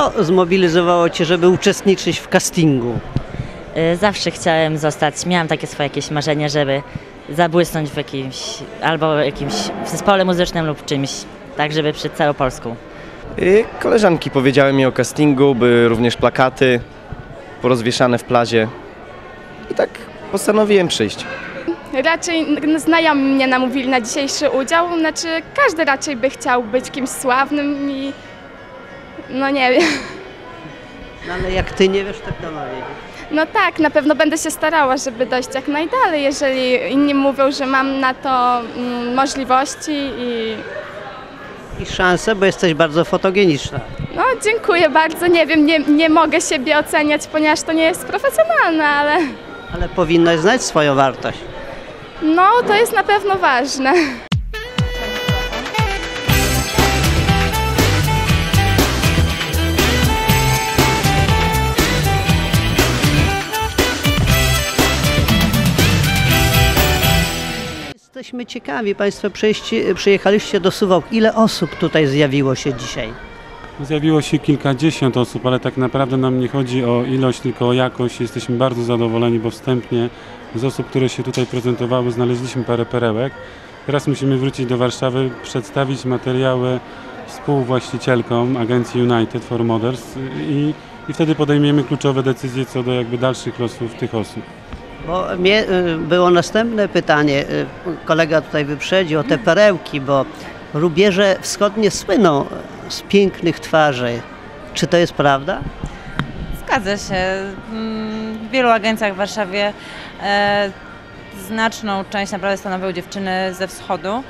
Co zmobilizowało Cię, żeby uczestniczyć w castingu? Y, Zawsze chciałem zostać, miałam takie swoje jakieś marzenie, żeby zabłysnąć w jakimś, albo jakimś w zespole muzycznym lub czymś, tak żeby przed całą Polską. Y, Koleżanki powiedziały mi o castingu, były również plakaty porozwieszane w plazie. I tak postanowiłem przyjść. Raczej znajomi mnie namówili na dzisiejszy udział, znaczy każdy raczej by chciał być kimś sławnym i no nie wiem. No ale jak Ty nie wiesz, to kto ma wiedzieć? No tak, na pewno będę się starała, żeby dojść jak najdalej, jeżeli inni mówią, że mam na to mm, możliwości i I szansę, bo jesteś bardzo fotogeniczna. no dziękuję bardzo, nie wiem, nie, nie mogę siebie oceniać, ponieważ to nie jest profesjonalne, ale Ale powinnaś znać swoją wartość. no to jest na pewno ważne. Jesteśmy ciekawi, Państwo przyjechaliście do Suwałk. Ile osób tutaj zjawiło się dzisiaj? Zjawiło się kilkadziesiąt osób, ale tak naprawdę nam nie chodzi o ilość, tylko o jakość. Jesteśmy bardzo zadowoleni, bo wstępnie z osób, które się tutaj prezentowały, znaleźliśmy parę perełek. Teraz musimy wrócić do Warszawy, przedstawić materiały współwłaścicielkom agencji United for Models i, i wtedy podejmiemy kluczowe decyzje co do jakby dalszych losów tych osób. Bo mnie y, było następne pytanie. y, Kolega tutaj wyprzedził o te perełki, bo rubieże wschodnie słyną z pięknych twarzy. Czy to jest prawda? Zgadza się. Mm, W wielu agencjach w Warszawie e, znaczną część naprawdę stanowią dziewczyny ze wschodu.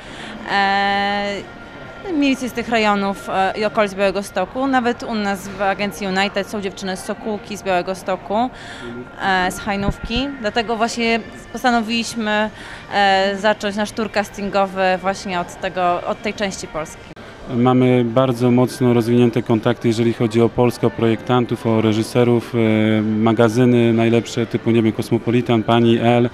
Więcej z tych rejonów e, i okolic Białego Stoku. Nawet u nas w agencji United są dziewczyny z Sokółki, z Białego Stoku, e, z Hajnówki. Dlatego właśnie postanowiliśmy e, zacząć nasz tour castingowy właśnie od, tego, od tej części Polski. Mamy bardzo mocno rozwinięte kontakty, jeżeli chodzi o Polskę, o projektantów, o reżyserów, magazyny najlepsze typu, nie wiem, Cosmopolitan, Pani, L.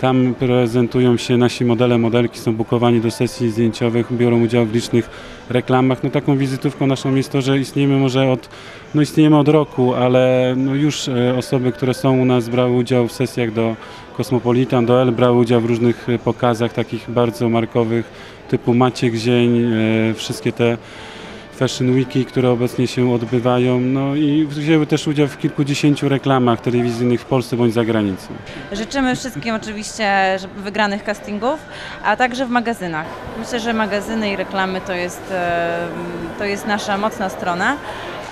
Tam prezentują się nasi modele, modelki, są bukowani do sesji zdjęciowych, biorą udział w licznych reklamach. No taką wizytówką naszą jest to, że istniejemy może od, no istniejemy od roku, ale no już e, osoby, które są u nas brały udział w sesjach do Cosmopolitan, do L, brały udział w różnych e, pokazach takich bardzo markowych, typu Maciek Zień, e, wszystkie te Fashion Weeki, które obecnie się odbywają, no i wzięły też udział w kilkudziesięciu reklamach telewizyjnych w Polsce bądź za granicą. Życzymy wszystkim oczywiście wygranych castingów, a także w magazynach. Myślę, że magazyny i reklamy to jest, e, to jest nasza mocna strona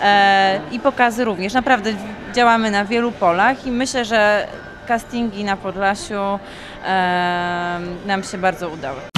E, i pokazy również. Naprawdę działamy na wielu polach i myślę, że castingi na Podlasiu e, nam się bardzo udały.